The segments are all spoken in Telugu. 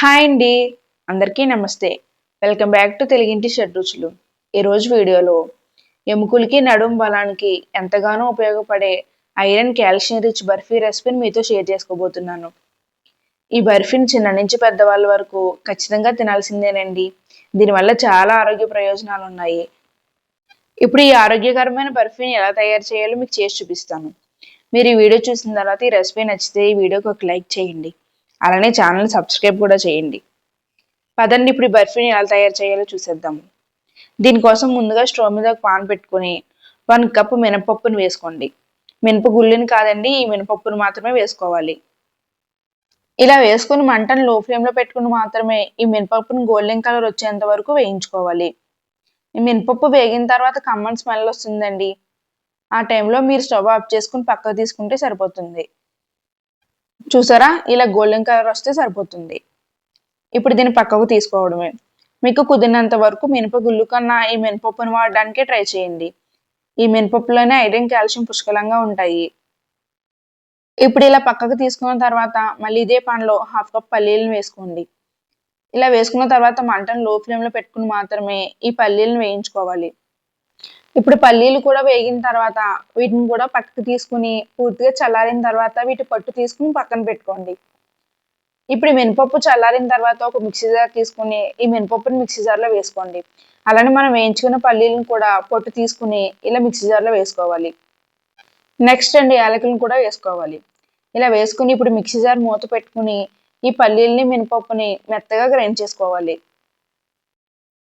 హాయ్ అండి. అందరికీ నమస్తే. వెల్కమ్ బ్యాక్ టు తెలుగింటి షడ్రుచులు. ఈరోజు వీడియోలో ఎముకలకి నడుం బలానికి ఎంతగానో ఉపయోగపడే ఐరన్ కాల్షియం రిచ్ బర్ఫీ రెసిపీని మీతో షేర్ చేసుకోబోతున్నాను. ఈ బర్ఫీని చిన్న నుంచి పెద్దవాళ్ళ వరకు ఖచ్చితంగా తినాల్సిందేనండి. దీనివల్ల చాలా ఆరోగ్య ప్రయోజనాలు ఉన్నాయి. ఇప్పుడు ఈ ఆరోగ్యకరమైన బర్ఫీని ఎలా తయారు చేయాలో మీకు చేసి చూపిస్తాను. మీరు ఈ వీడియో చూసిన తర్వాత ఈ రెసిపీ నచ్చితే ఈ వీడియోకి ఒక లైక్ చేయండి. అలానే ఛానల్ సబ్స్క్రైబ్ కూడా చేయండి. పదండి ఇప్పుడు ఈ బర్ఫీని ఎలా తయారు చేయాలో చూసేద్దాము దీనికోసం ముందుగా స్టవ్ మీద ఒక పాన్ పెట్టుకొని వన్ కప్ మినపప్పును వేసుకోండి. మినప గుళ్ళని కాదండి ఈ మినపప్పును మాత్రమే వేసుకోవాలి. ఇలా వేసుకుని మంటను లో ఫ్లేమ్లో పెట్టుకుని మాత్రమే ఈ మినపప్పును గోల్డెన్ కలర్ వచ్చేంత వరకు వేయించుకోవాలి. ఈ మినపప్పు వేగిన తర్వాత కమ్మన్ స్మెల్ వస్తుందండి. ఆ టైంలో మీరు స్టవ్ ఆఫ్ చేసుకుని పక్కకు తీసుకుంటే సరిపోతుంది. చూసారా? ఇలా గోల్డెన్ కలర్ వస్తే సరిపోతుంది. ఇప్పుడు దీన్ని పక్కకు తీసుకోవడమే. మీకు కుదిరినంత వరకు మినప గుళ్ళు కన్నా ఈ మినపప్పును వాడడానికే ట్రై చేయండి. ఈ మినపప్పులోనే ఐరన్ కాల్షియం పుష్కలంగా ఉంటాయి. ఇప్పుడు ఇలా పక్కకు తీసుకున్న తర్వాత మళ్ళీ ఇదే పాన్లో హాఫ్ కప్ పల్లీలను వేసుకోండి. ఇలా వేసుకున్న తర్వాత మంటను లో ఫ్లేమ్లో పెట్టుకుని మాత్రమే ఈ పల్లీలను వేయించుకోవాలి. ఇప్పుడు పల్లీలు కూడా వేగిన తర్వాత వీటిని కూడా పక్కకు తీసుకుని పూర్తిగా చల్లారిన తర్వాత వీటి పట్టు తీసుకుని పక్కన పెట్టుకోండి. ఇప్పుడు మినపప్పు చల్లారిన తర్వాత ఒక మిక్సీ జార్ తీసుకుని ఈ మినపప్పుని మిక్సీ జార్లో వేసుకోండి. అలానే మనం వేయించుకున్న పల్లీలను కూడా పొట్టు తీసుకుని ఇలా మిక్సీ జార్లో వేసుకోవాలి. నెక్స్ట్ అండి యాలకులను కూడా వేసుకోవాలి. ఇలా వేసుకుని ఇప్పుడు మిక్సీ జార్ మూత పెట్టుకుని ఈ పల్లీలని మినపప్పుని మెత్తగా గ్రైండ్ చేసుకోవాలి.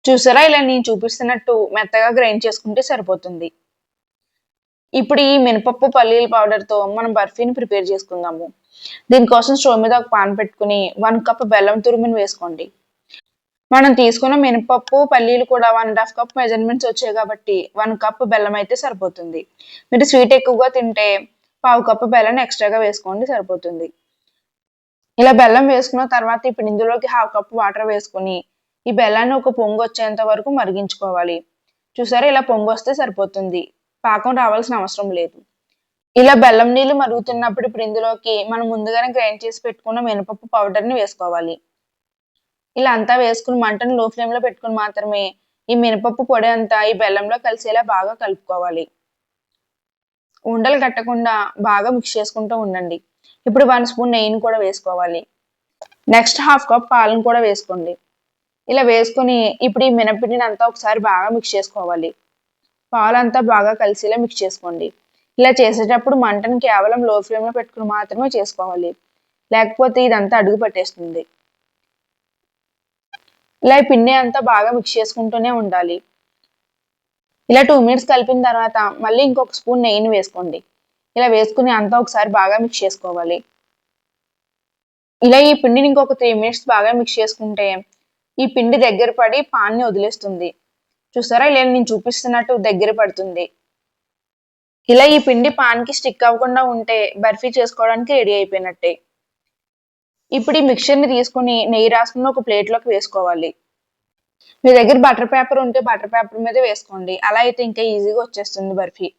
చూసారా? ఇలా నేను చూపిస్తున్నట్టు మెత్తగా గ్రైండ్ చేసుకుంటే సరిపోతుంది. ఇప్పుడు ఈ మినపప్పు పల్లీల పౌడర్తో మనం బర్ఫీని ప్రిపేర్ చేసుకుందాము. దీనికోసం స్టవ్ మీద ఒక పాన్ పెట్టుకుని వన్ కప్ బెల్లం తురుముని వేసుకోండి. మనం తీసుకున్న మినపప్పు పల్లీలు కూడా one and half cup measurements వచ్చాయి కాబట్టి వన్ కప్ బెల్లం అయితే సరిపోతుంది. మీరు స్వీట్ ఎక్కువగా తింటే పావు కప్పు బెల్లం ఎక్స్ట్రాగా వేసుకోండి సరిపోతుంది. ఇలా బెల్లం వేసుకున్న తర్వాత ఇప్పుడు ఇందులోకి హాఫ్ కప్ వాటర్ వేసుకుని ఈ బెల్లాన్ని ఒక పొంగు వచ్చేంత వరకు మరిగించుకోవాలి. చూసారా ఇలా పొంగు వస్తే సరిపోతుంది. పాకం రావాల్సిన అవసరం లేదు. ఇలా బెల్లం నీళ్ళు మరుగుతున్నప్పుడు ఇప్పుడు ఇందులోకి మనం ముందుగానే గ్రైండ్ చేసి పెట్టుకున్న మినపప్పు పౌడర్ని వేసుకోవాలి. ఇలా అంతా వేసుకుని మంటను లో ఫ్లేమ్లో పెట్టుకుని మాత్రమే ఈ మినపప్పు పొడి అంతా ఈ బెల్లంలో కలిసేలా బాగా కలుపుకోవాలి. ఉండలు కట్టకుండా బాగా మిక్స్ చేసుకుంటూ ఉండండి. ఇప్పుడు వన్ స్పూన్ నెయ్యిని కూడా వేసుకోవాలి. నెక్స్ట్ హాఫ్ కప్ పాలను కూడా వేసుకోండి. ఇలా వేసుకొని ఇప్పుడు ఈ మినపిండిని అంతా ఒకసారి బాగా మిక్స్ చేసుకోవాలి. పాలంతా బాగా కలిసేలా మిక్స్ చేసుకోండి. ఇలా చేసేటప్పుడు మంటను కేవలం లో ఫ్లేమ్లో పెట్టుకుని మాత్రమే చేసుకోవాలి. లేకపోతే ఇదంతా అడుగు పట్టేస్తుంది. ఇలా ఈ పిండి అంతా బాగా మిక్స్ చేసుకుంటూనే ఉండాలి. ఇలా టూ మినిట్స్ కలిపిన తర్వాత మళ్ళీ ఇంకొక స్పూన్ నెయ్యిని వేసుకోండి. ఇలా వేసుకుని అంతా ఒకసారి బాగా మిక్స్ చేసుకోవాలి. ఇలా ఈ పిండిని ఇంకొక త్రీ మినిట్స్ బాగా మిక్స్ చేసుకుంటే ఈ పిండి దగ్గర పడి పాన్ని వదిలేస్తుంది. చూసారా? ఇలా నేను చూపిస్తున్నట్టు దగ్గర పడుతుంది. ఇలా ఈ పిండి పాన్కి స్టిక్ అవ్వకుండా ఉంటే బర్ఫీ చేసుకోవడానికి రెడీ అయిపోయినట్టే. ఇప్పుడు ఈ మిక్చర్ని తీసుకుని నెయ్యి రాసుకుని ఒక ప్లేట్లోకి వేసుకోవాలి. మీ దగ్గర బటర్ పేపర్ ఉంటే బటర్ పేపర్ మీద వేసుకోండి. అలా అయితే ఇంకా ఈజీగా వచ్చేస్తుంది బర్ఫీ.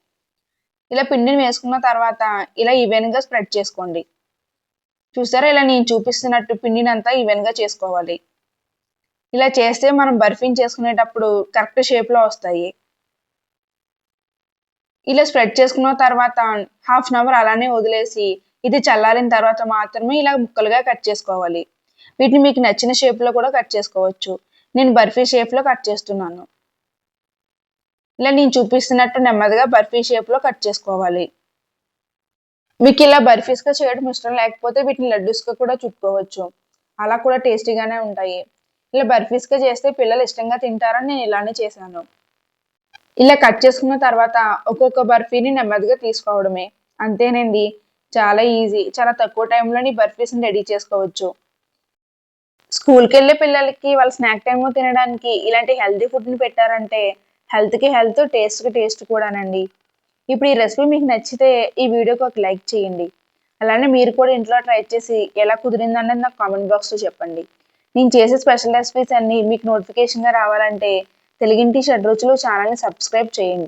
ఇలా పిండిని వేసుకున్న తర్వాత ఇలా ఈవెన్గా స్ప్రెడ్ చేసుకోండి. చూసారా? ఇలా నేను చూపిస్తున్నట్టు పిండిని అంతా ఈవెన్గా చేసుకోవాలి. ఇలా చేస్తే మనం బర్ఫీని చేసుకునేటప్పుడు కరెక్ట్ షేప్లో వస్తాయి. ఇలా స్ప్రెడ్ చేసుకున్న తర్వాత హాఫ్ అన్ అవర్ అలానే వదిలేసి ఇది చల్లారిన తర్వాత మాత్రమే ఇలా ముక్కలుగా కట్ చేసుకోవాలి. వీటిని మీకు నచ్చిన షేప్లో కూడా కట్ చేసుకోవచ్చు. నేను బర్ఫీ షేప్లో కట్ చేస్తున్నాను. ఇలా నేను చూపిస్తున్నట్టు నెమ్మదిగా బర్ఫీ షేప్లో కట్ చేసుకోవాలి. మీకు ఇలా బర్ఫీస్గా చేయడం ఇష్టం లేకపోతే వీటిని లడ్డూస్గా కూడా చుట్టుకోవచ్చు. అలా కూడా టేస్టీగానే ఉంటాయి. ఇలా బర్ఫీస్గా చేస్తే పిల్లలు ఇష్టంగా తింటారని నేను ఇలానే చేశాను. ఇలా కట్ చేసుకున్న తర్వాత ఒక్కొక్క బర్ఫీని నెమ్మదిగా తీసుకోవడమే. అంతేనండి. చాలా ఈజీ. చాలా తక్కువ టైంలోని బర్ఫీస్ని రెడీ చేసుకోవచ్చు. స్కూల్కి వెళ్ళే పిల్లలకి వాళ్ళ స్నాక్ టైంలో తినడానికి ఇలాంటి హెల్తీ ఫుడ్ని పెట్టారంటే హెల్త్కి హెల్త్ టేస్ట్కి టేస్ట్ కూడానండి. ఇప్పుడు ఈ రెసిపీ మీకు నచ్చితే ఈ వీడియోకి ఒక లైక్ చేయండి. అలానే మీరు కూడా ఇంట్లో ట్రై చేసి ఎలా కుదిరిందన్నది నాకు కామెంట్ బాక్స్లో చెప్పండి. నేను చేసే స్పెషల్ రెసిపీస్ అన్ని మీకు నోటిఫికేషన్గా రావాలంటే తెలుగింటి షడ్ రుచులు ఛానల్ని సబ్స్క్రైబ్ చేయండి.